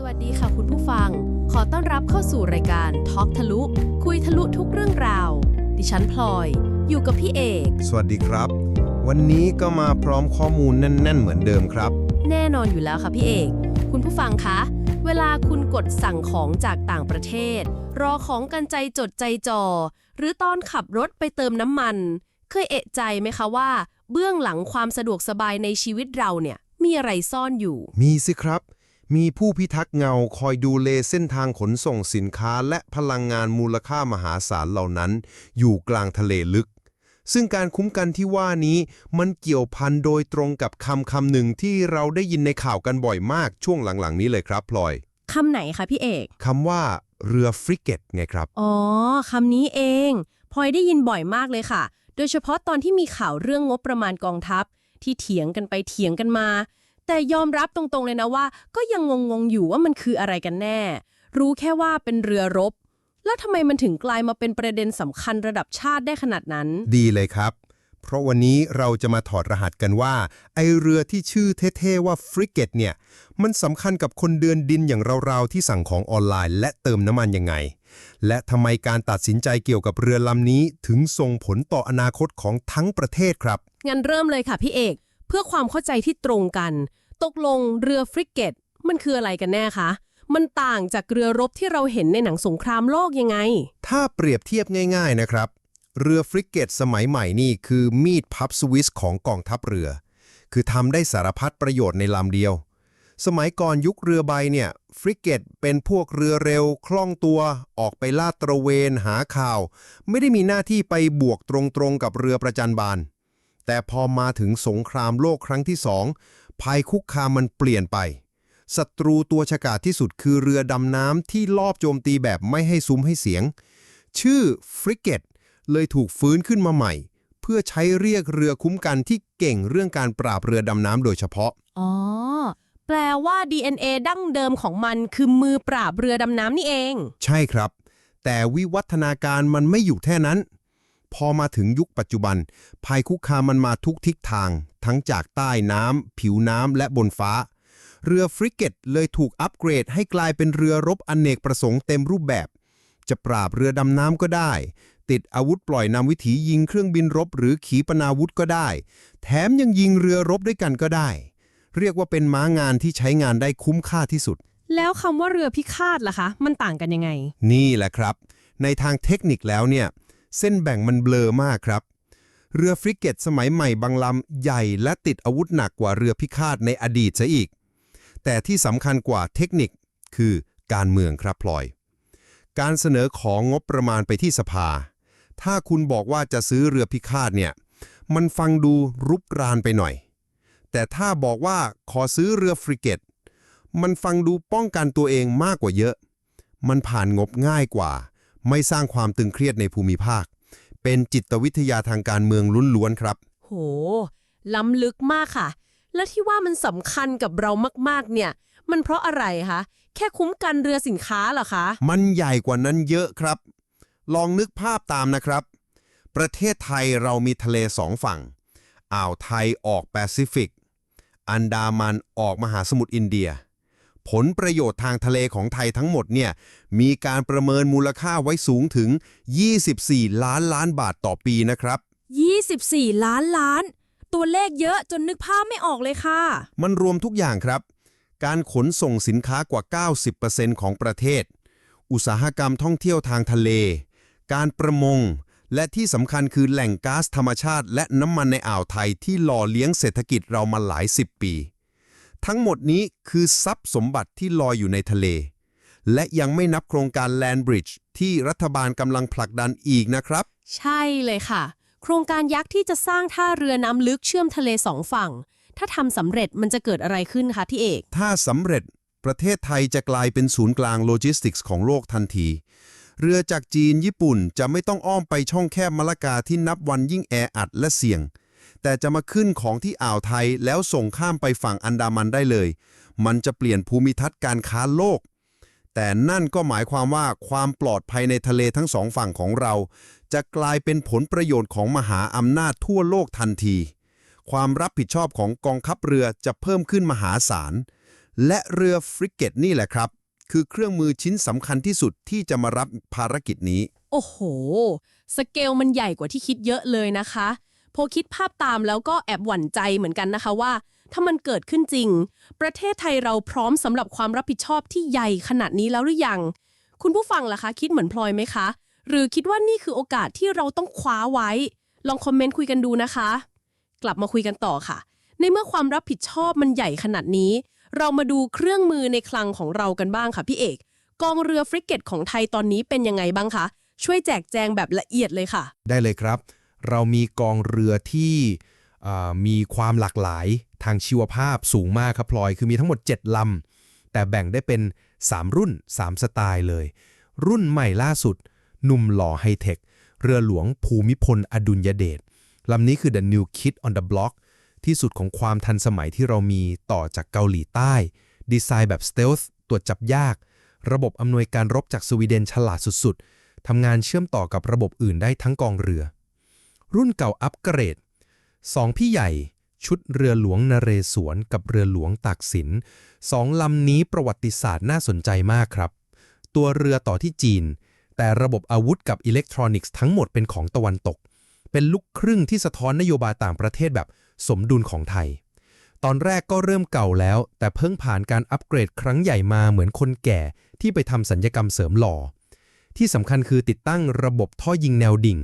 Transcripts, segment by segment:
สวัสดีค่ะคุณผู้ฟัง ขอต้อนรับเข้าสู่รายการทอ k ทะลุ คุยทะลุทุกเรื่องราว ดิฉันพลอย อยู่กับพี่เอก สวัสดีครับ วันนี้ก็มาพร้อมข้อมูลแน่น ๆ เหมือนเดิมครับ แน่นอนอยู่แล้วค่ะพี่เอก คุณผู้ฟังคะ เวลาคุณกดสั่งของจากต่างประเทศ รอของกันใจจดใจจ่อหรือตอนขับรถไปเติมน้ำมัน เคยเอะใจไหมคะว่า เบื้องหลังความสะดวกสบายในชีวิตเราเนี่ยมีอะไรซ่อนอยู่ มีสิครับ มีผู้พิทักษ์เงาคอยดูเลเส้นทางขนส่งสินค้าและพลังงานมูลค่ามหาศาลเหล่านั้น อยู่กลางทะเลลึก ซึ่งการคุ้มกันที่ว่านี้มันเกี่ยวพันโดยตรงกับคำคำหนึ่งที่เราได้ยินในข่าวกันบ่อยมากช่วงหลังๆ นี้เลยครับพลอยคำไหนคะพี่เอกคำว่าเรือฟริเกตไงครับ อ๋อคำนี้เองพลอยได้ยินบ่อยมากเลยค่ะ โดยเฉพาะตอนที่มีข่าวเรื่องงบประมาณกองทัพ ที่เถียงกันไปเถียงกันมา แต่ยอมรับตรงๆเลยนะว่า ก็ยังงงๆอยู่ว่ามันคืออะไรกันแน่ รู้แค่ว่าเป็นเรือรบ แล้วทำไมมันถึงกลายมาเป็นประเด็นสำคัญระดับชาติได้ขนาดนั้น ดีเลยครับ เพราะวันนี้เราจะมาถอดรหัสกันว่า ไอเรือที่ชื่อเท่ๆว่าฟริเกตเนี่ย มันสำคัญกับคนเดินดินอย่างเราๆที่สั่งของออนไลน์ และเติมน้ำมันยังไง และทำไมการตัดสินใจเกี่ยวกับเรือลำนี้ถึงส่งผลต่ออนาคตของทั้งประเทศครับ งั้นเริ่มเลยค่ะพี่เอก เพื่อความเข้าใจที่ตรงกัน ตกลงเรือฟริกเกต มันคืออะไรกันแน่คะ มันต่างจากเรือรบที่เราเห็นในหนังสงครามโลกยังไง ถ้าเปรียบเทียบง่ายๆนะครับ เรือฟริกเกตสมัยใหม่นี่คือมีดพับสวิสของกองทัพเรือ คือทำได้สารพัดประโยชน์ในลำเดียว สมัยก่อนยุคเรือใบเนี่ยฟริกเกตเป็นพวกเรือเร็วคล่องตัวออกไปลาดตระเวนหาข่าว ไม่ได้มีหน้าที่ไปบวกตรงๆกับเรือประจันบาน แต่พอมาถึงสงครามโลกครั้งที่สองภัยคุกคามมันเปลี่ยนไปศัตรูตัวฉกาจที่สุดคือเรือดำน้ำที่ลอบโจมตีแบบไม่ให้ซุ้มให้เสียง ชื่อฟริเกตเลยถูกฟื้นขึ้นมาใหม่ เพื่อใช้เรียกเรือคุ้มกันที่เก่งเรื่องการปราบเรือดำน้ำโดยเฉพาะ อ๋อ แปลว่า DNA ดั้งเดิมของมันคือมือปราบเรือดำน้ำนี่เอง ใช่ครับ แต่วิวัฒนาการมันไม่อยู่แค่นั้น พอมาถึงยุคปัจจุบัน ภัยคุกคามมันมาทุกทิศทาง ทั้งจากใต้น้ำผิวน้ำและบนฟ้า เรือฟริเกตเลยถูกอัปเกรดให้กลายเป็นเรือรบอเนกประสงค์เต็มรูปแบบ จะปราบเรือดำน้ำก็ได้ ติดอาวุธปล่อยนำวิถียิงเครื่องบินรบหรือขีปนาวุธก็ได้ แถมยังยิงเรือรบด้วยกันก็ได้ เรียกว่าเป็นม้างานที่ใช้งานได้คุ้มค่าที่สุด แล้วคำว่าเรือพิฆาตล่ะคะ มันต่างกันยังไง นี่แหละครับ ในทางเทคนิคแล้วเนี่ย เส้นแบ่งมันเบลอมากครับ เรือฟริเกตสมัยใหม่บางลำใหญ่และติดอาวุธหนักกว่าเรือพิฆาตในอดีตซะอีก แต่ที่สำคัญกว่าเทคนิคคือการเมืองครับพลอย การเสนอของงบประมาณไปที่สภา ถ้าคุณบอกว่าจะซื้อเรือพิฆาตเนี่ย มันฟังดูรุบรานไปหน่อย แต่ถ้าบอกว่าขอซื้อเรือฟริเกต มันฟังดูป้องกันตัวเองมากกว่าเยอะ มันผ่านงบง่ายกว่า ไม่สร้างความตึงเครียดในภูมิภาค เป็นจิตวิทยาทางการเมืองล้วนๆครับ โห ล้ำลึกมากค่ะ แล้วที่ว่ามันสำคัญกับเรามากๆ เนี่ย มันเพราะอะไรคะ แค่คุ้มกันเรือสินค้าเหรอคะ มันใหญ่กว่านั้นเยอะครับ ลองนึกภาพตามนะครับ ประเทศไทยเรามีทะเลสองฝั่ง อ่าวไทยออกแปซิฟิก อันดามันออกมหาสมุทรอินเดีย ผลประโยชน์ทางทะเลของไทยทั้งหมดเนี่ยมีการประเมินมูลค่าไว้สูงถึง 24 ล้านล้านบาทต่อปีนะครับ 24 ล้านล้าน ตัวเลขเยอะจนนึกภาพไม่ออกเลยค่ะ มันรวมทุกอย่างครับ การขนส่งสินค้ากว่า 90%ของประเทศ อุตสาหกรรมท่องเที่ยวทางทะเล การประมง และที่สำคัญคือแหล่งก๊าซธรรมชาติ และน้ำมันในอ่าวไทยที่หล่อเลี้ยงเศรษฐกิจเรามาหลายสิบปี ทั้งหมดนี้คือทรัพย์สมบัติที่ลอยอยู่ในทะเล และยังไม่นับโครงการ Land Bridge ที่รัฐบาลกำลังผลักดันอีกนะครับ ใช่เลยค่ะ โครงการยักษ์ที่จะสร้างท่าเรือน้ำลึกเชื่อมทะเลสองฝั่ง ถ้าทำสำเร็จมันจะเกิดอะไรขึ้นคะพี่เอก ถ้าสำเร็จประเทศไทยจะกลายเป็นศูนย์กลางโลจิสติกส์ของโลกทันที เรือจากจีนญี่ปุ่นจะไม่ต้องอ้อมไปช่องแคบมะละกาที่นับวันยิ่งแออัดและเสี่ยง แต่จะมาขึ้นของที่อ่าวไทยแล้วส่งข้ามไปฝั่งอันดามันได้เลย มันจะเปลี่ยนภูมิทัศน์การค้าโลก แต่นั่นก็หมายความว่าความปลอดภัยในทะเลทั้งสองฝั่งของเรา จะกลายเป็นผลประโยชน์ของมหาอำนาจทั่วโลกทันที ความรับผิดชอบของกองทัพเรือจะเพิ่มขึ้นมหาศาล และเรือฟริเกตนี่แหละครับ คือเครื่องมือชิ้นสำคัญที่สุดที่จะมารับภารกิจนี้ โอ้โห สเกลมันใหญ่กว่าที่คิดเยอะเลยนะคะ พอคิดภาพตามแล้วก็แอบหวั่นใจเหมือนกันนะคะว่า ถ้ามันเกิดขึ้นจริง ประเทศไทยเราพร้อมสำหรับความรับผิดชอบที่ใหญ่ขนาดนี้แล้วหรือยัง คุณผู้ฟังล่ะคะ คิดเหมือนพลอยไหมคะ หรือคิดว่านี่คือโอกาสที่เราต้องคว้าไว้ ลองคอมเมนต์คุยกันดูนะคะ กลับมาคุยกันต่อค่ะ ในเมื่อความรับผิดชอบมันใหญ่ขนาดนี้ เรามาดูเครื่องมือในคลังของเรากันบ้างค่ะพี่เอก กองเรือฟริเกตของไทยตอนนี้เป็นยังไงบ้างคะช่วยแจกแจงแบบละเอียดเลยค่ะ ได้เลยครับ เรามีกองเรือที่มีความหลากหลายทางชีวภาพสูงมากครับพลอย คือมีทั้งหมด 7 ลำ แต่แบ่งได้เป็น 3 รุ่น 3 สไตล์เลย รุ่นใหม่ล่าสุด หนุ่มหล่อไฮเทค เรือหลวงภูมิพลอดุลยเดชลำนี้คือ the new kid on the block ที่สุดของความทันสมัยที่เรามีต่อจากเกาหลีใต้ ดีไซน์แบบ stealth ตรวจจับยาก ระบบอำนวยการรบจากสวีเดนฉลาดสุดๆทำงานเชื่อมต่อกับระบบอื่นได้ทั้งกองเรือ รุ่นเก่าอัปเกรดสองพี่ใหญ่ ชุดเรือหลวงนเรศวรกับเรือหลวงตากสินสองลำนี้ประวัติศาสตร์น่าสนใจมากครับ ตัวเรือต่อที่จีน แต่ระบบอาวุธกับอิเล็กทรอนิกส์ทั้งหมดเป็นของตะวันตก เป็นลูกครึ่งที่สะท้อนนโยบายต่างประเทศแบบสมดุลของไทย ตอนแรกก็เริ่มเก่าแล้ว แต่เพิ่งผ่านการอัปเกรดครั้งใหญ่มาเหมือนคนแก่ที่ไปทำสัญญกรรมเสริมหล่อที่สำคัญคือติดตั้งระบบท่อยิงแนวดิ่ง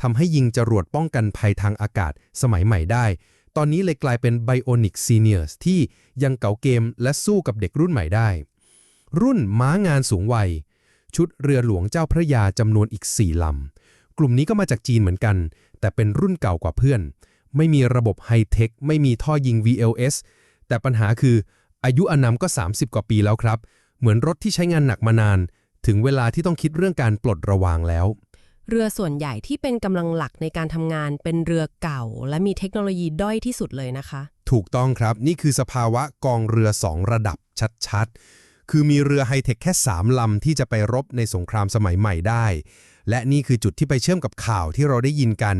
ทำให้ยิงจรวดป้องกันภัยทางอากาศสมัยใหม่ได้ ตอนนี้เลยกลายเป็น Bionic Seniors ที่ยังเก่าเกมและสู้กับเด็กรุ่นใหม่ได้ รุ่นม้างานสูงวัย ชุดเรือหลวงเจ้าพระยาจำนวนอีก 4ลำ กลุ่มนี้ก็มาจากจีนเหมือนกัน แต่เป็นรุ่นเก่ากว่าเพื่อน ไม่มีระบบไฮเทค ไม่มีท่อยิง VLS แต่ปัญหาคืออายุอานามก็ 30 กว่าปีแล้วครับ เหมือนรถที่ใช้งานหนักมานาน ถึงเวลาที่ต้องคิดเรื่องการปลดระวางแล้ว เรือส่วนใหญ่ที่เป็นกำลังหลักในการทำงานเป็นเรือเก่า และมีเทคโนโลยีด้อยที่สุดเลยนะคะ ถูกต้องครับนี่คือสภาวะกองเรือ2ระดับชัดๆ คือมีเรือไฮเทคแค่ 3 ลำที่จะไปรบในสงครามสมัยใหม่ได้ และนี่คือจุดที่ไปเชื่อมกับข่าวที่เราได้ยินกัน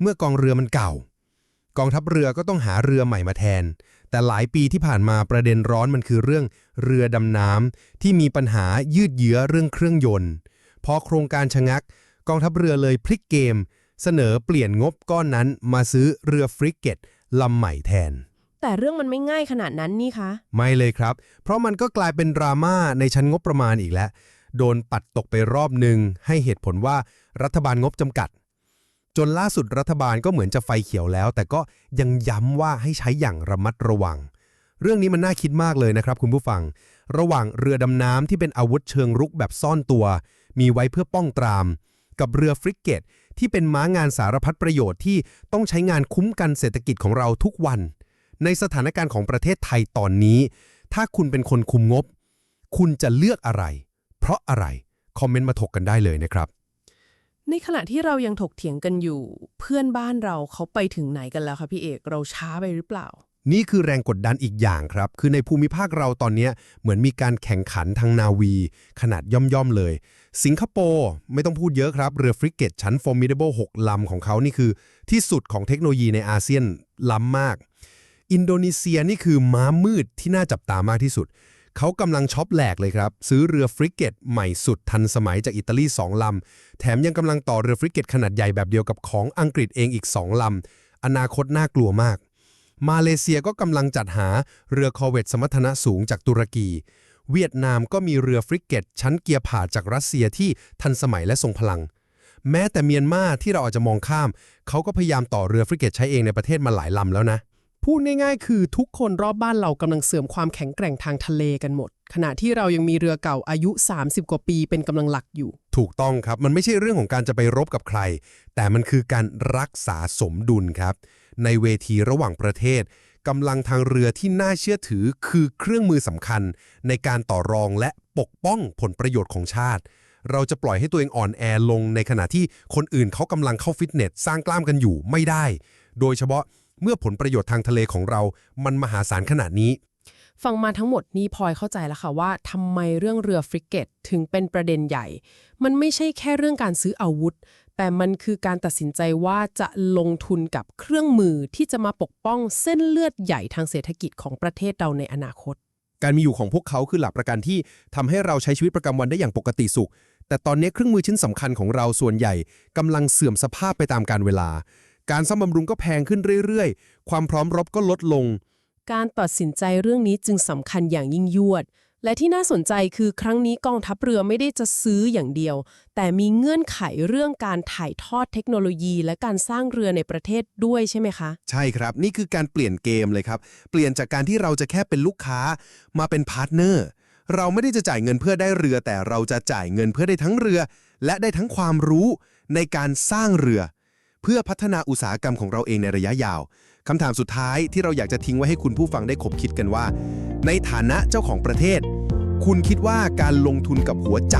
เมื่อกองเรือมันเก่า กองทัพเรือก็ต้องหาเรือใหม่มาแทน แต่หลายปีที่ผ่านมาประเด็นร้อนมันคือเรื่องเรือดำน้ำที่มีปัญหายืดเยื้อเรื่องเครื่องยนต์พอโครงการชะงัก กองทัพเรือเลยพลิกเกม เสนอเปลี่ยนงบก้อนนั้นมาซื้อเรือฟริเกตลำใหม่แทน แต่เรื่องมันไม่ง่ายขนาดนั้นนี่คะ ไม่เลยครับ เพราะมันก็กลายเป็นดราม่าในชั้นงบประมาณอีกแล้ว โดนปัดตกไปรอบหนึ่งให้เหตุผลว่ารัฐบาลงบจำกัด จนล่าสุดรัฐบาลก็เหมือนจะไฟเขียวแล้ว แต่ก็ยังย้ำว่าให้ใช้อย่างระมัดระวัง เรื่องนี้มันน่าคิดมากเลยนะครับคุณผู้ฟัง ระหว่างเรือดำน้ำที่เป็นอาวุธเชิงรุกแบบซ่อนตัว มีไว้เพื่อป้องตราม กับเรือฟริกเกต ที่เป็นม้างานสารพัดประโยชน์ที่ต้องใช้งานคุ้มกันเศรษฐกิจของเราทุกวัน ในสถานการณ์ของประเทศไทยตอนนี้ ถ้าคุณเป็นคนคุมงบ คุณจะเลือกอะไร เพราะอะไร คอมเมนต์มาถกกันได้เลยนะครับ ในขณะที่เรายังถกเถียงกันอยู่ เพื่อนบ้านเราเขาไปถึงไหนกันแล้วคะพี่เอก เราช้าไปหรือเปล่า นี่คือแรงกดดันอีกอย่างครับ คือในภูมิภาคเราตอนนี้เหมือนมีการแข่งขันทางนาวี ขนาดย่อมๆเลย สิงคโปร์ไม่ต้องพูดเยอะครับ เรือฟริเกตชั้น Formidable 6 ลำของเขานี่คือที่สุดของเทคโนโลยีในอาเซียนล้ำมาก อินโดนีเซียนี่คือม้ามืดที่น่าจับตามากที่สุด เขากำลังช็อปแหลกเลยครับ ซื้อเรือฟริเกตใหม่สุดทันสมัยจากอิตาลี2ลำแถมยังกำลังต่อเรือฟริเกตขนาดใหญ่แบบเดียวกับของอังกฤษเองอีก2ลำอนาคตน่ากลัวมาก มาเลเซียก็กำลังจัดหาเรือคอเวตสมรรถนะสูงจากตุรกี เวียดนามก็มีเรือฟริกเกต ชั้นเกียร์ผ่าจากรัสเซียที่ทันสมัยและทรงพลัง แม้แต่เมียนมาที่เราอาจจะมองข้าม เขาก็พยายามต่อเรือฟริกเกตใช้เองในประเทศมาหลายลำแล้วนะ พูดง่ายๆ คือทุกคนรอบบ้านเรากำลังเสริมความแข็งแกร่งทางทะเลกันหมด ขณะที่เรายังมีเรือเก่าอายุ 30 กว่าปีเป็นกำลังหลักอยู่ ถูกต้องครับ มันไม่ใช่เรื่องของการจะไปรบกับใคร แต่มันคือการรักษาสมดุลครับ ในเวทีระหว่างประเทศกำลังทางเรือที่น่าเชื่อถือคือเครื่องมือสำคัญ ในการต่อรองและปกป้องผลประโยชน์ของชาติ เราจะปล่อยให้ตัวเองอ่อนแอลงในขณะที่คนอื่นเขากำลังเข้าฟิตเนสสร้างกล้ามกันอยู่ไม่ได้ โดยเฉพาะเมื่อผลประโยชน์ทางทะเลของเรา มันมหาศาลขนาดนี้ ฟังมาทั้งหมดนี้พลอยเข้าใจแล้วค่ะว่าทำไมเรื่องเรือฟริเกตถึงเป็นประเด็นใหญ่ มันไม่ใช่แค่เรื่องการซื้ออาวุธ แต่มันคือการตัดสินใจว่าจะลงทุนกับเครื่องมือที่จะมาปกป้องเส้นเลือดใหญ่ทางเศรษฐกิจของประเทศเราในอนาคต การมีอยู่ของพวกเขาคือหลักประกันที่ทำให้เราใช้ชีวิตประจำวันได้อย่างปกติสุข แต่ตอนนี้เครื่องมือชิ้นสำคัญของเราส่วนใหญ่กำลังเสื่อมสภาพไปตามการเวลา การซ่อมบำรุงก็แพงขึ้นเรื่อยๆ ความพร้อมรบก็ลดลง การตัดสินใจเรื่องนี้จึงสำคัญอย่างยิ่งยวด และที่น่าสนใจคือครั้งนี้กองทัพเรือไม่ได้จะซื้ออย่างเดียว แต่มีเงื่อนไขเรื่องการถ่ายทอดเทคโนโลยี และการสร้างเรือในประเทศด้วยใช่ไหมคะ ใช่ครับ นี่คือการเปลี่ยนเกมเลยครับ เปลี่ยนจากการที่เราจะแค่เป็นลูกค้ามาเป็นพาร์ทเนอร์เราไม่ได้จะจ่ายเงินเพื่อได้เรือ แต่เราจะจ่ายเงินเพื่อได้ทั้งเรือ และได้ทั้งความรู้ในการสร้างเรือ เพื่อพัฒนาอุตสาหกรรมของเราเองในระยะยาว คำถามสุดท้ายที่เราอยากจะทิ้งไว้ให้คุณผู้ฟังได้คบคิดกันว่า ในฐานะเจ้าของประเทศ คุณคิดว่าการลงทุนกับหัวใจ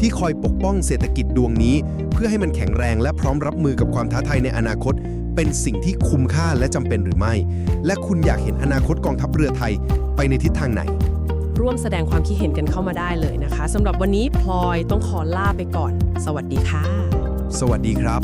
ที่คอยปกป้องเศรษฐกิจดวงนี้ เพื่อให้มันแข็งแรงและพร้อมรับมือกับความท้าทายในอนาคต เป็นสิ่งที่คุ้มค่าและจำเป็นหรือไม่ และคุณอยากเห็นอนาคตกองทัพเรือไทยไปในทิศทางไหนร่วมแสดงความคิดเห็นกันเข้ามาได้เลยนะคะสำหรับวันนี้พลอยต้องขอลาไปก่อน สวัสดีค่ะ สวัสดีครับ